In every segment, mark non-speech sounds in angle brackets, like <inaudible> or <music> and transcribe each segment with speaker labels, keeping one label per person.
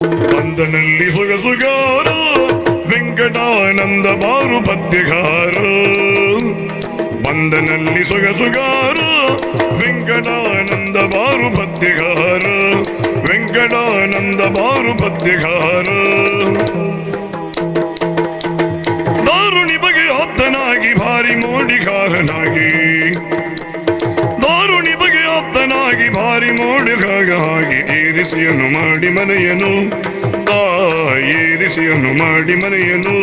Speaker 1: ಬಂದನಲ್ಲಿ ಸೊಗಸುಗಾರ ವೆಂಕಟಾನಂದ ಬಾರು ಪದ್ಯಗಾರ ಬಂದನಲ್ಲಿ ಸೊಗಸುಗಾರ ವೆಂಕಟಾನಂದ ಬಾರು ಪದ್ಯಗಾರ ವೆಂಕಟಾನಂದ ಬಾರು ಪದ್ಯಗಾರ ದಾರುಣಿ ಆತ್ತನಾಗಿ ಭಾರಿ ಮೋಡಿಗಾಗ ಹಾಗೆ ಏರಿಸಿಯನು ಮಾಡಿ ಮನೆಯನು. ಆ, ಏರಿಸಿಯನು ಮಾಡಿ ಮನೆಯನು.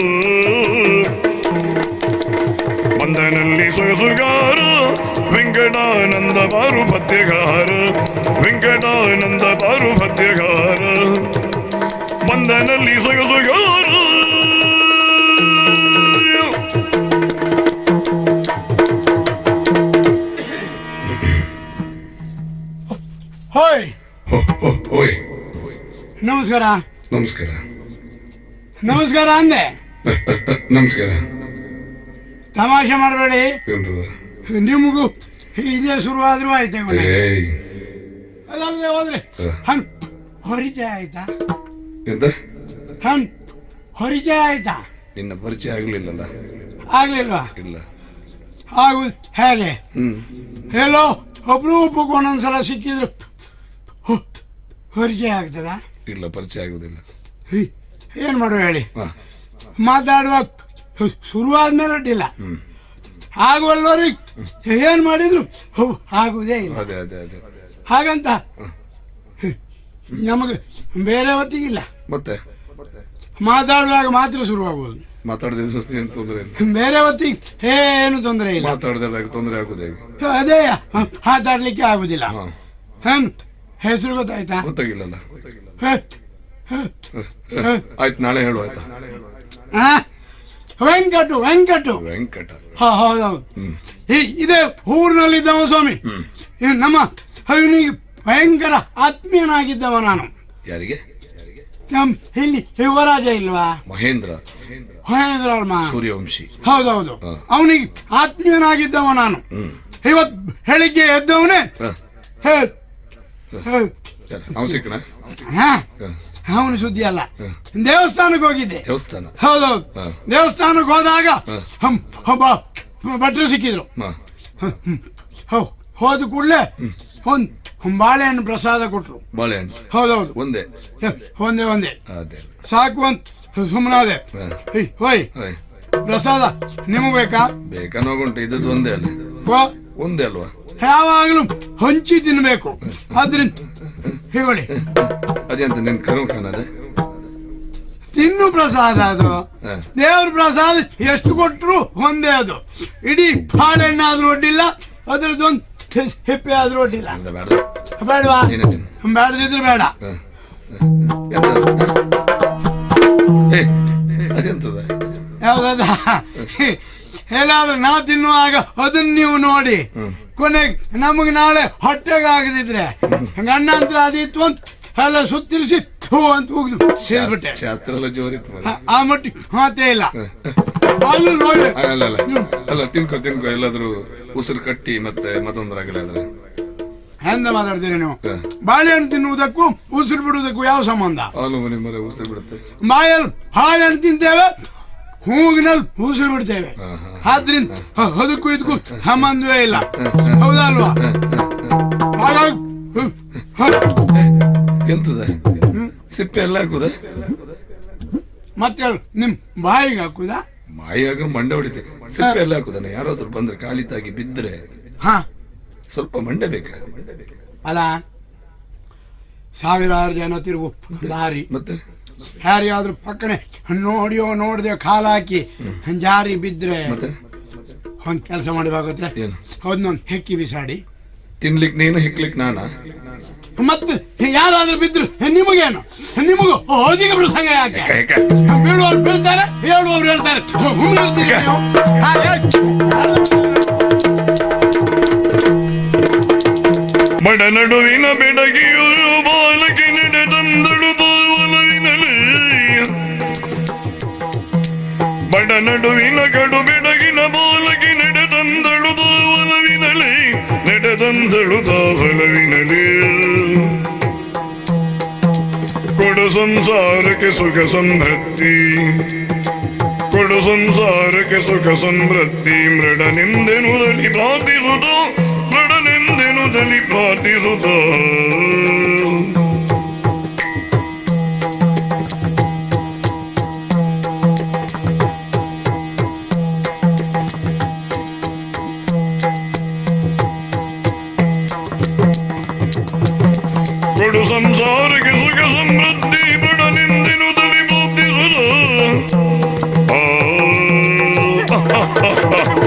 Speaker 1: ಬಂದನಲ್ಲಿ ಸೊಗಸುಗಾರ ವೆಂಕಟಾನಂದ ಬಾರು ಪತ್ತೆಗಾರ ವೆಂಕಟಾನಂದ ಬಾರು ಪತ್ತೆಗಾರ ಬಂದನಲ್ಲಿ ಸೊಗಸುಗಾರ
Speaker 2: ನಮಸ್ಕಾರ.
Speaker 1: ನಮಸ್ಕಾರ.
Speaker 2: ನಮಸ್ಕಾರ ಅಂದೆ. <laughs>
Speaker 1: ನಮಸ್ಕಾರ.
Speaker 2: ತಮಾಷೆ ಮಾಡಬೇಡಿ. ನಿಮಗೂ ಇದೇ ಶುರುವಾದ್ರೂ ಆಯ್ತು ಅದಲ್ಲದೆ ಹೋದ್ರೆ ಹಣ್ ಹೊರಿಚಯ ಆಯ್ತಾ?
Speaker 1: ಎಂತ?
Speaker 2: ಹಣ್ ಹೊರಿಚಯ ಆಯ್ತಾ?
Speaker 1: ನಿನ್ನ ಪರಿಚಯ ಆಗ್ಲಿಲ್ಲಲ್ಲ?
Speaker 2: ಆಗ್ಲಿಲ್ವಾ?
Speaker 1: ಇಲ್ಲ.
Speaker 2: ಹಾಗೂ ಹೇಗೆ?
Speaker 1: ಹ್ಮ್.
Speaker 2: ಒಬ್ರು ಒಬ್ರೂಪಕ್ಕೆ ಒಂದೊಂದ್ಸಲ ಸಿಕ್ಕಿದ್ರು ಹೊರಿಚಯ ಆಗ್ತದ?
Speaker 1: ಇಲ್ಲ ಪರಿಚಯ ಆಗುದಿಲ್ಲ.
Speaker 2: ಏನು ಮಾಡುವ ಹೇಳಿ?
Speaker 1: ಮಾತಾಡುವ
Speaker 2: ಶುರುವಾದ ಶುರುವಾದ್ಮೇಲೆ ಅಡ್ಡಿಲ್ಲ.
Speaker 1: ಹ್ಮ್.
Speaker 2: ಆಗುವಲ್ಲವ್ರಿಗೆ ಏನ್ ಮಾಡಿದ್ರು? ಆಗುವುದೇ ಇಲ್ಲ.
Speaker 1: ಅದೇ ಅದೇ ಅದೇ.
Speaker 2: ಹಾಗಂತ? ನಮಗೆ ಬೇರೆ ಹೊತ್ತಿಗಿಲ್ಲ
Speaker 1: ಮತ್ತೆ?
Speaker 2: ಮಾತಾಡುವಾಗ ಮಾತ್ರ ಶುರುವಾಗುವುದು.
Speaker 1: ಮಾತಾಡದೆ ತೊಂದರೆ
Speaker 2: ಬೇರೆ ಹೊತ್ತಿಗೆ ಏನು ತೊಂದರೆ ಇಲ್ಲ.
Speaker 1: ಮಾತಾಡದಿಲ್ಲ ತೊಂದರೆ ಆಗುದೇ
Speaker 2: ಅದೇ ಮಾತಾಡ್ಲಿಕ್ಕೆ ಆಗುದಿಲ್ಲ.
Speaker 1: ಹಾ.
Speaker 2: ಹನ್ ಹೆಸರು ಗೊತ್ತಾಯ್ತಾ?
Speaker 1: ಗೊತ್ತಾಗಿಲ್ಲಲ್ಲ.
Speaker 2: ಹ, ಹ,
Speaker 1: ಹ, ಆಯ್ತು ನಾಳೆ ಹೇಳು ಆಯ್ತಾ?
Speaker 2: ಹ? ವೆಂಕಟು ವೆಂಕಟು.
Speaker 1: ವೆಂಕಟ.
Speaker 2: ಹ, ಹೌದೌದು ಇದೆ ಊರಿನಲ್ಲಿದ್ದವ ಸ್ವಾಮಿ. ನಮ್ಮ ಅವನಿಗೆ ಭಯಂಕರ ಆತ್ಮೀಯನಾಗಿದ್ದವ ನಾನು.
Speaker 1: ಯಾರಿಗೆ?
Speaker 2: ಇಲ್ಲಿ ಯುವರಾಜ ಇಲ್ವಾ?
Speaker 1: ಮಹೇಂದ್ರ.
Speaker 2: ಮಹೇಂದ್ರ
Speaker 1: ಸೂರ್ಯವಂಶಿ.
Speaker 2: ಹೌದೌದು. ಅವನಿಗೆ ಆತ್ಮೀಯನಾಗಿದ್ದವ ನಾನು. ಇವತ್ ಬೆಳಿಗ್ಗೆ ಎದ್ದವನೇ?
Speaker 1: ಅವ್ನು ಸಿಕ್ಕನ?
Speaker 2: ಹಾ, ಅವನು ಸುದ್ದಿ ಅಲ್ಲ. ದೇವಸ್ಥಾನಕ್ಕೆ ಹೋಗಿದ್ದೆ.
Speaker 1: ದೇವಸ್ಥಾನ? ಹೌದು.
Speaker 2: ದೇವಸ್ಥಾನಕ್ಕೆ ಹೋದಾಗ ಒಬ್ಬ ಭಟ್ರು ಸಿಕ್ಕಿದ್ರು. ಹೋದ ಕೂಡಲೇ ಒಂದ್ ಬಾಳೆಹಣ್ಣು ಪ್ರಸಾದ ಕೊಟ್ರು.
Speaker 1: ಬಾಳೆಹಣ್ಣು.
Speaker 2: ಹೌದೌದು
Speaker 1: ಒಂದೇ?
Speaker 2: ಒಂದೇ ಒಂದೇ. ಸಾಕು ಅಂತ ಸುಮ್ಮನಾದೆ. ಹೋಯ್. ಪ್ರಸಾದ ನಿಮಗೆ ಬೇಕಾ?
Speaker 1: ಬೇಕನ್ನೋಗುಂಟು ಇದ್ದದ್ದು ಒಂದೇ ಅಲ್ಲ. ಒಂದೇ ಅಲ್ವಾ?
Speaker 2: ಯಾವಾಗಲೂ ಹಂಚಿ ತಿನ್ಬೇಕು. ಆದ್ರಿಂದ ಹೇಳಿ
Speaker 1: ಅದೆಂತ ನಿನ್ ಕರು ಕಾಣದ
Speaker 2: ತಿನ್ನು ಪ್ರಸಾದ ಅದು. ದೇವ್ರ ಪ್ರಸಾದ ಎಷ್ಟು ಕೊಟ್ಟರು ಒಂದೇ ಅದು. ಇಡೀ ಬಾಳೆಹಣ್ಣಾದ್ರೂ ಒಡ್ಡಿಲ್ಲ ಅದ್ರದ್ದೊಂದು ಹೆಪ್ಪೆ ಆದ್ರೂ ಒಡ್ಡಿಲ್ಲ. ಬೇಡವಾ? ಬೇಡದಿದ್ರು ಬೇಡ? ಯಾವ್ದದ? ಎಲ್ಲಾದ್ರೂ ನಾ ತಿನ್ನುವಾಗ ಅದನ್ನ ನೀವು ನೋಡಿ. ಕೊನೆಗೆ ನಮಗೆ ನಾಳೆ ಹೊಟ್ಟೆಗೆ ಆಗದಿದ್ರೆ ಅಂತ ಅದಿತ್ತು ಅಂತ ಎಲ್ಲ ಸುತ್ತಿರಿಸಿ ಥೂ ಅಂತ ಹೋಗಿದ್ರು ಸೇರ್ಬಿಟ್ಟೆ.
Speaker 1: ಶಾಸ್ತ್ರ ಎಲ್ಲ ಜೋರಿತ್ತು
Speaker 2: ಆ- ಮಟ್ಟಿ ಮಾತೇ ಇಲ್ಲ. ಅಲ್ಲಿ ನೋಡಿ.
Speaker 1: ಅಲ್ಲ ಅಲ್ಲ ಅಲ್ಲ. ತಿನ್ಕೋ ತಿನ್ಕೋ. ಎಲ್ಲಾದ್ರೂ ಉಸಿರು ಕಟ್ಟಿ ಮತ್ತೆ ಮತ್ತೊಂದರಾಗಲಿ ಆದ್ರೆ
Speaker 2: ಹೆಂದ ಮಾತಾಡ್ತೀರಿ ನೀವು. ಬಾಳೆಹಣ್ಣು ತಿನ್ನುವುದಕ್ಕೂ ಉಸಿರು ಬಿಡುವುದಕ್ಕೂ ಯಾವ ಸಂಬಂಧ?
Speaker 1: ಉಸಿರು ಬಿಡುತ್ತೆ.
Speaker 2: ಬಾಯಲ್ಲಿ ಬಾಳೆಹಣ್ಣು ತಿಂತೇವೆ ಹೂಗಿನಲ್ಲಿ ಉಸಿರು ಬಿಡ್ತೇವೆ. ಆದ್ರಿಂದ ಅದಕ್ಕೂ ಇದಕ್ಕೂ ಸಂಬಂಧವೇ ಇಲ್ಲ. ಹೌದಲ್ವಾ?
Speaker 1: ಎಂತದ? ಸಿಪ್ಪೆ ಎಲ್ಲ ಹಾಕುದ?
Speaker 2: ಮತ್ತೆ ನಿಮ್ ಬಾಯಿಗೆ ಹಾಕುದ?
Speaker 1: ಬಾಯಿ ಆಗ ಮಂಡೆ ಹೊಡಿತೆ. ಸಿಪ್ಪೆ ಎಲ್ಲ ಹಾಕುದಾನೆ? ಯಾರಾದ್ರೂ ಬಂದ್ರೆ ಖಾಲಿ ತಾಗಿ ಬಿದ್ರೆ
Speaker 2: ಹಾ.
Speaker 1: ಸ್ವಲ್ಪ ಮಂಡೆ ಬೇಕ?
Speaker 2: ಅಲ್ಲ ಸಾವಿರಾರು ಜನ ತಿರುಗು ದಾರಿ
Speaker 1: ಮತ್ತೆ?
Speaker 2: ಯಾರಿಗಾದ್ರೂ ಪಕ್ಕನೆ ನೋಡಿಯೋ ನೋಡಿದೆ ಕಾಲ ಹಾಕಿ ಜಾರಿ ಬಿದ್ರೆ
Speaker 1: ಒಂದು
Speaker 2: ಒಂದ್ ಕೆಲಸ ಮಾಡಿ
Speaker 1: ಏನು?
Speaker 2: ಅದನ್ನೊಂದು ಹೆಕ್ಕಿ ಬಿಸಾಡಿ.
Speaker 1: ತಿನ್ಲಿಕ್ಕೆ ನೀನು ಹಿಕ್ಲಿಕ್ ನಾನ?
Speaker 2: ಮತ್ತೆ ಯಾರಾದ್ರೂ ಬಿದ್ರು ನಿಮಗೇನು? ನಿಮಗೂ? ಹೋದಿಗೆ ಪ್ರಸಂಗ ಯಾಕೆ? ಬೀಳುವವ್ರು ಬೀಳ್ತಾರೆ ಹೇಳುವವ್ರು ಹೇಳ್ತಾರೆ.
Speaker 1: ನಡುವಿನ ಬೆಡಗಿಯು ನಡುವಿನ ಕಡು ಬೆಡಗಿನ ಬೋಲಗಿ ನಡೆದಂದಳು ಒಲವಿನಲಿ ನಡೆದಂದಳು ಒಲವಿನಲಿ ಕೊಡು ಸಂಸಾರಕ್ಕೆ ಸುಖ ಸಮೃದ್ಧಿ ಕೊಡು ಸಂಸಾರಕ್ಕೆ ಸುಖ ಸಮೃದ್ಧಿ ಮೃಡನೆಂದೆನುದಲಿ ಪ್ರಾರ್ಥಿಸುತ್ತ ಮೃಡನೆಂದೆನುದಲಿ ಪ್ರಾರ್ಥಿಸುತ್ತ ha, ha, ha.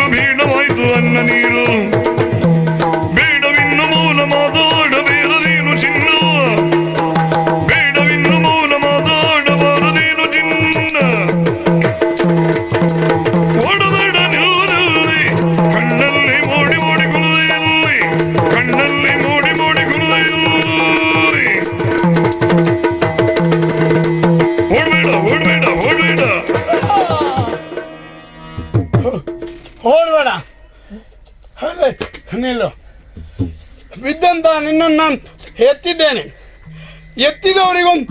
Speaker 1: ಕನಸಿನಲ್ಲೂ ಬೇಡವಾಯ್ತು ಅನ್ನ ನೀರು
Speaker 2: ನಿಲ್ಲು ಬಿದ್ದಂತ ನಿನ್ನನ್ನು ನಾನು ಎತ್ತಿದ್ದೇನೆ ಎತ್ತಿದವರಿಗೊಂದು